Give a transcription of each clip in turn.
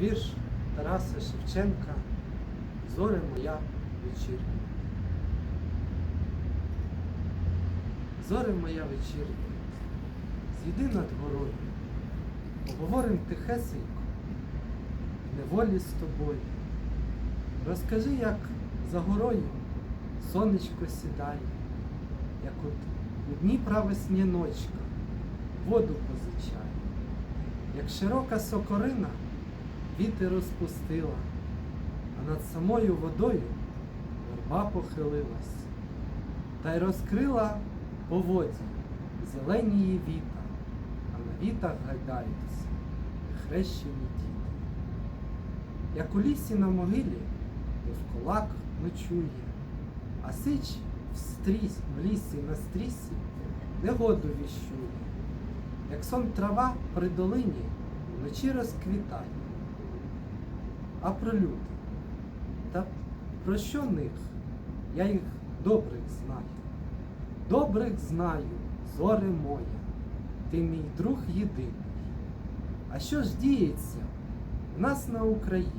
Вірш Тараса Шевченка Зоре моя вечірня. Зоре моя вечірня, зійди над горою, поговорим тихесенько, неволі з тобою. Розкажи, як за горою сонечко сідає, як от у Дніпра весняночка воду позичає, як широка сокорина вітер розпустила, а над самою водою верба похилилась, та й розкрила по воді зелені віта, а на вітах гайдаються хрещені діти. Як у лісі на могилі вовколак ночує, а сич в, стріс, в лісі на стрісі негоду віщує, як сон трава при долині вночі розквітає. А про люди, та про що них? Я їх добрих знаю. Добрих знаю, зоре моя, ти мій друг єдиний. А що ж діється в нас на Україні?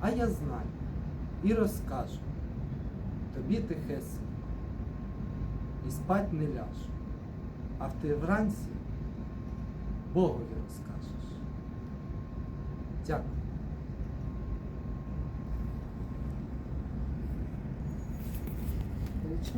А я знаю і розкажу тобі тихесенько, і спать не ляжу, а в ти вранці Богові розкажеш. Дякую.